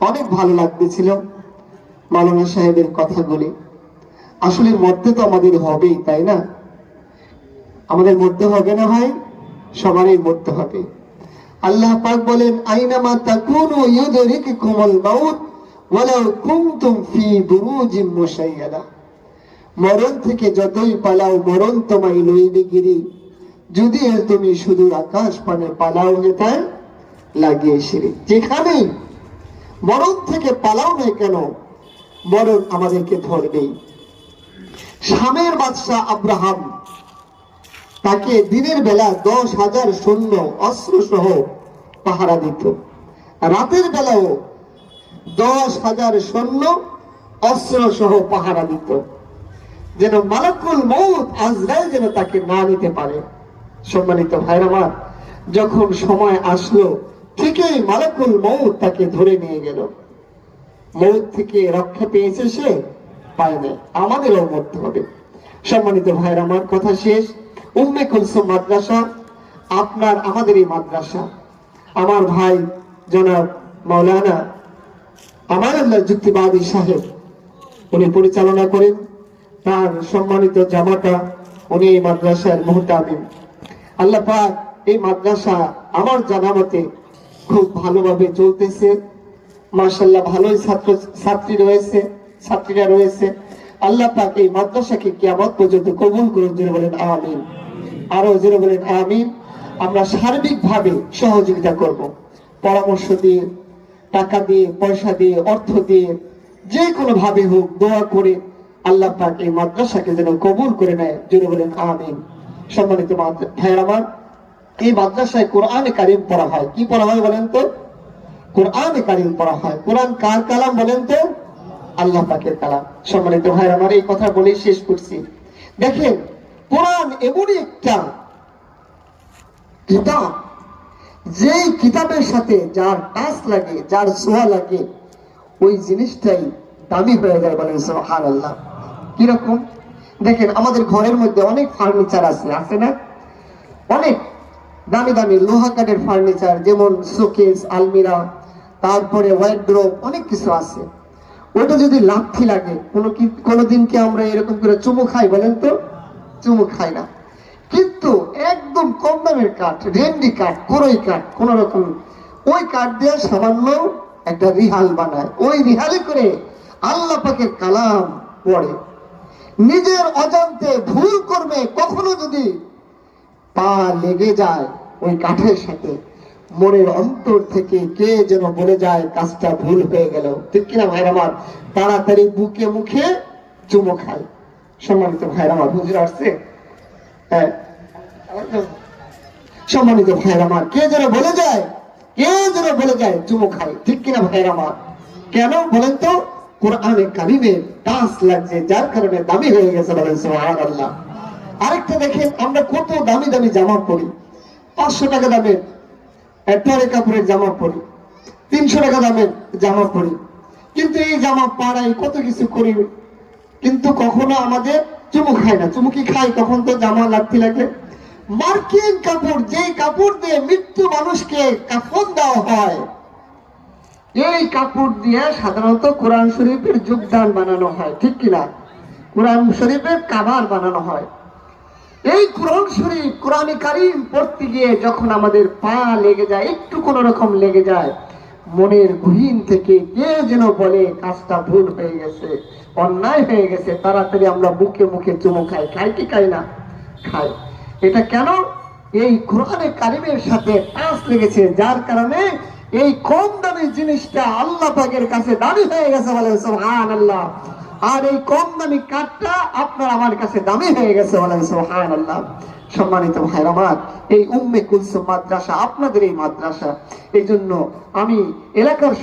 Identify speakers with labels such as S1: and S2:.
S1: অনেক ভালো লাগতেছিল মালানা সাহেবের কথাগুলি। আসলে মধ্যে তো আমাদের হবেই, তাই না? আমাদের মধ্যে হবে না হয় সবারই মধ্যে হবে। আল্লাহ পাক বলেন, আইনামা তাকুনু ইউদরিকুমুল মাউত ওয়ালাউ কুনতুম ফি বুরুজিম মুশাইয়াদা। মরণ থেকে যতই পালাও, মরণ তোমায় লইবে গিরি। যদি তুমি শুধু আকাশ পানে পালাও হেতায় লাগিয়ে সিঁড়ি যেখানেই মরণ থেকে পালাও নাই কেন? মরণ আমাদেরকে ধরবেই শামের বাদশাহ আব্রাহাম তাকে দিনের বেলা দশ হাজার সৈন্য অস্ত্র সহ পাহারা দিত। রাতের বেলাও দশ হাজার সৈন্য অস্ত্র সহ পাহারা দিত। যেন মালাকুল মৌত আজরাইল যেন তাকে না নিতে পারে। সম্মানিত ভাইর আমার, যখন সময় আসলো ঠিকই মালাকুল মৌত তাকে ধরে নিয়ে গেল। মৌত থেকে রক্ষা পেয়েছে সে? পায় না আমাদেরও মরতে হবে। সম্মানিত ভাইয়ের, আমার কথা শেষ। উম্মে কুলসুম মাদ্রাসা, আপনার আমাদের এই মাদ্রাসা। আমার ভাই জনাব মাওলানা আমার আল্লাহ যুক্তিবাদী সাহেব, উনি পরিচালনা করেন। তার সম্মানিত জামাতা, উনি এই মাদ্রাসার মুহতামিম। আল্লাহ পাক এই মাদ্রাসা আমার জানা মতে খুব ভালোভাবে চলতেছে। মার্শাল্লাহ ভালোই ছাত্র, ছাত্রী রয়েছে, ছাত্রীরা রয়েছে। আল্লাহ পাক এই মাদ্রাসাকে কিয়ামত পর্যন্ত কবুল করুন যিনি বলেন আমিন। আরও যিনি বলেন আমিন। আমরা সার্বিকভাবে সহযোগিতা করব। পরামর্শ দিয়ে, টাকা দিয়ে, পয়সা দিয়ে, অর্থ দিয়ে, যে কোনো ভাবে হোক দোয়া করে আল্লাহ পাক এই মাদ্রাসাকে যেন কবুল করে নেয় যিনি বলেন আমিন। সম্মানিত ভাইয়ের আমার এই মাদ্রাসায় কোরআনে কারিম পড়া হয়। কি পড়া হয় বলেন তো? কোরআনে কারিম পড়া হয়। কোরআন কার কালাম বলেন তো? আল্লাহ পাকের কালাম। সম্মানিত ভাই আমার এই কথা বলে শেষ করছি। দেখেন, কোরআন এমনই একটা কিতাব, যেই কিতাবের সাথে যার টাচ লাগে, যার ছোঁয়া লাগে, ওই জিনিসটাই দামি হয়ে যায় বলেন সুবহান আল্লাহ কীরকম? দেখেন, আমাদের ঘরের মধ্যে অনেক ফার্নিচার আছে আছে না? অনেক। দামি দামি লোহা কাঠের ফার্নিচার, যেমন শোকেস, আলমিরা, তারপরে ওয়াইড্রোপ অনেক কিছু আছে। ওটা যদি লাথি লাগে, কোনো কি কোনোদিন কি আমরা এরকম করে চুমু খাই বলেন তো? চুমু খাই না। কিন্তু একদম কম দামের কাঠ, রেন্ডি কাঠ, কোরই কাঠ, কোন রকম। ওই কাঠ দিয়ে সামান্য একটা রিহাল বানায়। ওই রিহালে করে আল্লাহ পাকের কালাম পড়ে। নিজের অজান্তে ভুল করবে, কখনো যদি পা লেগে যায় ওই কাঠের সাথে। মনের অন্তর থেকে কে যেন বলে যায়, কাজটা ভুল হয়ে গেল। ঠিক কিনা ভাইর আমার? তাড়াতাড়ি বুকে মুখে চুমো খায়। সম্মানিত ভাইর আমার বুঝে আসছে? হ্যাঁ। সম্মানিত ভাইর আমার, কে যেন বলে যায়, কে যেন বলে যায়, চুমো খায়। ঠিক কিনা ভাইর আমার? কেন বলেন তো? কোরআনে কারিমের টাচ লাগছে, যার কারণে দামি হয়ে গেছে বলেন, সুবহানাল্লাহ। আরেকটা দেখেন, আমরা কত দামি দামি জামা পরি। পাঁচশো টাকা দামের টরে কাপড়ের জামা পরি। তিনশো টাকা দামের জামা পরি। কিন্তু এই জামা পাড়াই কত কিছু করি? কিন্তু কখনো আমাদের চুমু খায় না। চুমু কি খাই তখন তো জামা লাগতে লাগে। মার্কিন কাপড় যে কাপড় দিয়ে মৃত্যু মানুষকে কাফন দেওয়া হয়, এই কাপড় দিয়ে সাধারণত কোরআন শরীফের যোগদান বানানো হয়। ঠিক কিনা? কোরআন শরীফের কাবার বানানো হয়। এই কোরআন শরীফ, কোরআনে কারিম পড়তে গিয়ে যখন আমাদের পা লেগে যায়, একটু কোন রকম লেগে যায়, মনের গহীন থেকে কে যেন বলে, কাজটা ভুল হয়ে গেছে, অন্যায় হয়ে গেছে, তাড়াতাড়ি আমরা মুখে মুখে চুমু খাই। খাই কি খাই না? খাই। এটা কেন? এই কোরআনে কারিমের সাথে টাচ লেগেছে, যার কারণে এই কম দামি জিনিসটা আল্লাহ পাকের কাছে দামি হয়ে গেছে বলে সুবহান আল্লাহ আর এই কম দামি কাঠটা আপনার আমার কাছে দামি হয়ে গেছে সোহান আল্লাহ সম্মানিত ভাইরামাত এই উম্মে কুলসুম মাদ্রাসা আপনাদের এই মাদ্রাসা। এই জন্য আমি এলাকার